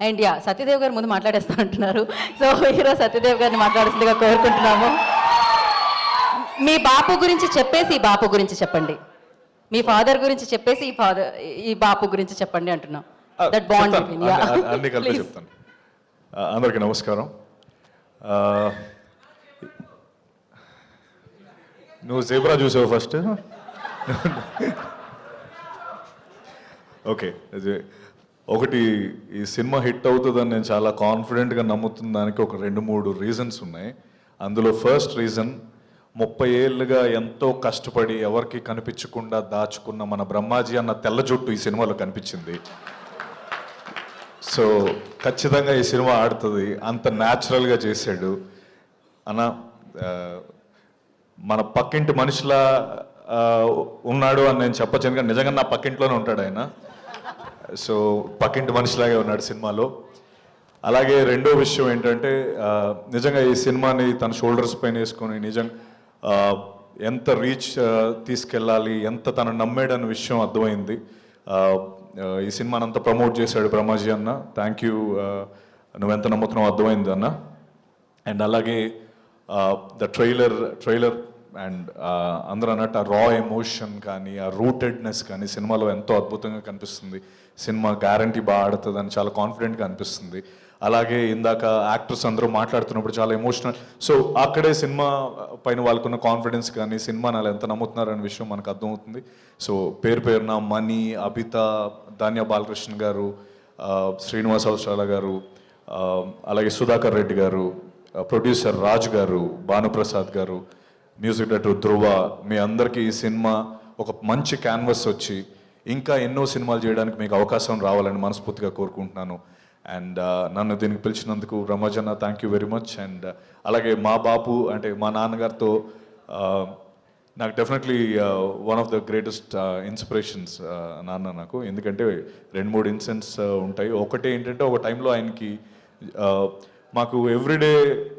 And yeah Satyadev గారు ముందు మాట్లాడేస్తా అంటున్నారు. సో హీరో సత్యదేవ్ గారిని మాట్లాడుతుందిగా కోరుకుంటున్నాము. మీ బాపు గురించి చెప్పేసి ఈ బాపు గురించి చెప్పండి. మీ ఫాదర్ గురించి చెప్పేసి ఈ ఫాదర్ ఈ బాపు గురించి చెప్పండి అంటున్నాం. That bond. అన్ని- కలిపి చెప్తాను. అందరికీ నమస్కారం. నువ్వు జేబ్రా చూసావు ఫస్ట్? ఓకే. ఒకటి ఈ సినిమా హిట్ అవుతుందని నేను చాలా కాన్ఫిడెంట్గా నమ్ముతున్న దానికి ఒక రెండు మూడు రీజన్స్ ఉన్నాయి. అందులో ఫస్ట్ రీజన్ ముప్పై ఏళ్ళుగా ఎంతో కష్టపడి ఎవరికి కనిపించకుండా దాచుకున్న మన బ్రహ్మాజీ అన్న తెల్ల జుట్టు ఈ సినిమాలో కనిపించింది. సో ఖచ్చితంగా ఈ సినిమా ఆడుతుంది అంత న్యాచురల్గా చేశాడు. అన్న మన పక్కింటి మనిషిలా ఉన్నాడు అని నేను చెప్పచ్చు ఎందుకంటే నిజంగా నా పక్కింట్లోనే ఉంటాడు ఆయన. సో పక్కింటి మనిషిలాగే ఉన్నాడు సినిమాలో. అలాగే రెండో విషయం ఏంటంటే నిజంగా ఈ సినిమాని తన షోల్డర్స్ పైన వేసుకొని నిజంగా ఎంత రీచ్ తీసుకెళ్ళాలి ఎంత తను నమ్మాడన్న విషయం అర్థమైంది. ఈ సినిమాని అంత ప్రమోట్ చేశాడు బ్రహ్మాజీ అన్న. థ్యాంక్ యూ నువ్వెంత నమ్ముతున్నావు అర్థమైంది అన్న. అండ్ అలాగే ద ట్రైలర్ ట్రైలర్ అండ్ అందరూ అన్నట్టు ఆ రా ఎమోషన్ కానీ ఆ రూటెడ్నెస్ కానీ సినిమాలో ఎంతో అద్భుతంగా కనిపిస్తుంది. సినిమా గ్యారంటీ బాగా ఆడుతుందని చాలా కాన్ఫిడెంట్గా అనిపిస్తుంది. అలాగే ఇందాక యాక్టర్స్ అందరూ మాట్లాడుతున్నప్పుడు చాలా ఎమోషనల్ సో అక్కడే సినిమా పైన వాళ్ళకున్న కాన్ఫిడెన్స్ కానీ సినిమా వాళ్ళు ఎంత నమ్ముతున్నారు అనే విషయం మనకు అర్థమవుతుంది. సో పేరు పేరున మణి అబిత ధాన్య బాలకృష్ణ గారు శ్రీనివాస అవసరాల గారు అలాగే సుధాకర్ రెడ్డి గారు ప్రొడ్యూసర్ రాజు గారు భానుప్రసాద్ గారు మ్యూజిక్ డైరెక్టర్ ధ్రువ మీ అందరికీ ఈ సినిమా ఒక మంచి క్యాన్వస్ వచ్చి ఇంకా ఎన్నో సినిమాలు చేయడానికి మీకు అవకాశం రావాలని మనస్ఫూర్తిగా కోరుకుంటున్నాను. అండ్ uh, నన్ను దీనికి పిలిచినందుకు రమజన్న thank you very much and అలాగే మా బాపు అంటే మా నాన్నగారితో uh, నాకు definitely one of the greatest inspirations నాన్న నాకు. ఎందుకంటే రెండు మూడు ఇన్సిడెంట్స్ uh, ఉంటాయి. ఒకటి ఏంటంటే ఒక టైంలో ఆయనకి మాకు ఎవ్రీడే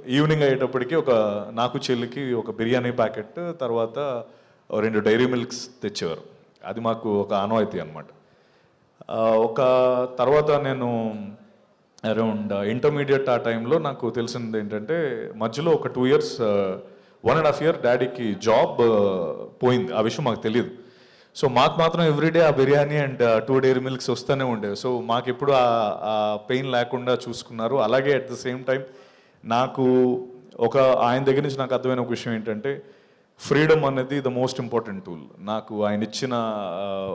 ఈవినింగ్ అయ్యేటప్పటికి ఒక నాకు చెల్లికి ఒక బిర్యానీ ప్యాకెట్ తర్వాత రెండు డైరీ మిల్క్స్ తెచ్చేవారు. అది మాకు ఒక ఆనవాయితీ అనమాట ఒక తర్వాత నేను అరౌండ్ ఇంటర్మీడియట్ ఆ టైంలో నాకు తెలిసింది ఏంటంటే మధ్యలో ఒక two years one and half year డాడీకి జాబ్ పోయింది. ఆ విషయం మాకు తెలియదు సో మాకు మాత్రం ఎవ్రీడే ఆ biryani and two Dairy Milks వస్తూనే ఉండేవి. సో మాకు ఎప్పుడు ఆ పెయిన్ లేకుండా చూసుకున్నారు. అలాగే అట్ ద సేమ్ టైం నాకు ఒక ఆయన దగ్గర నుంచి నాకు అర్థమైన ఒక విషయం ఏంటంటే ఫ్రీడమ్ అనేది ద మోస్ట్ ఇంపార్టెంట్ టూల్ నాకు ఆయన ఇచ్చిన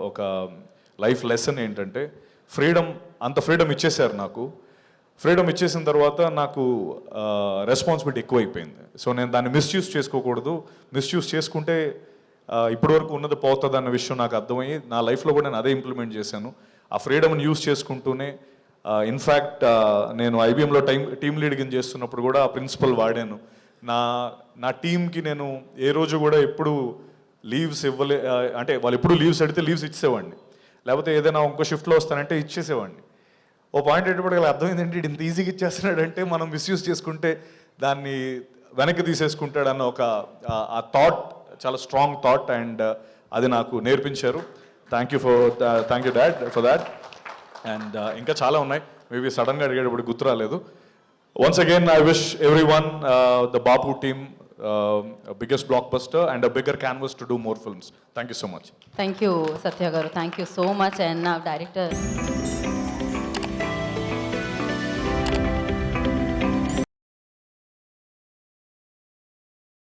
ఒక లైఫ్ లెసన్ ఏంటంటే ఫ్రీడమ్ అంత ఫ్రీడమ్ ఇచ్చేశారు నాకు. ఫ్రీడమ్ ఇచ్చేసిన తర్వాత నాకు రెస్పాన్సిబిలిటీ ఎక్కువైపోయింది. సో నేను దాన్ని మిస్యూజ్ చేసుకోకూడదు. మిస్యూజ్ చేసుకుంటే ఇప్పటివరకు ఉన్నది పోతుంది అన్న విషయం నాకు అర్థమయ్యి నా లైఫ్లో కూడా నేను అదే ఇంప్లిమెంట్ చేశాను. ఆ ఫ్రీడమ్ని యూస్ చేసుకుంటూనే ఇన్ఫ్యాక్ట్ నేను ఐబీఎంలో టైం టీమ్ లీడ్గా చేస్తున్నప్పుడు కూడా ఆ ప్రిన్సిపల్ వాడాను. నా నా టీంకి నేను ఏ రోజు కూడా ఎప్పుడు లీవ్స్ ఇవ్వలే అంటే వాళ్ళు ఎప్పుడు లీవ్స్ అడిగితే లీవ్స్ ఇచ్చేవాడిని లేకపోతే ఏదైనా ఇంకో షిఫ్ట్లో వస్తానంటే ఇచ్చేసేవాడిని. ఓ పాయింట్ ఏంటంటే అర్థమైంది ఏంటి ఇంత ఈజీగా ఇచ్చేస్తున్నాడంటే మనం మిస్యూజ్ చేసుకుంటే దాన్ని వెనక్కి తీసేసుకుంటాడన్న ఒక ఆ థాట్ చాలా స్ట్రాంగ్ థాట్ అండ్ అది నాకు నేర్పించారు. Thank you for thank you dad for that and ఇంకా చాలా ఉన్నాయి. మేబీ సడన్గా అడిగేటప్పుడు గుర్తు రాలేదు. Once again I wish everyone the Bapu team biggest blockbuster and a bigger canvas to do more films thank you so much thank you Satya garu thank you so much and నా director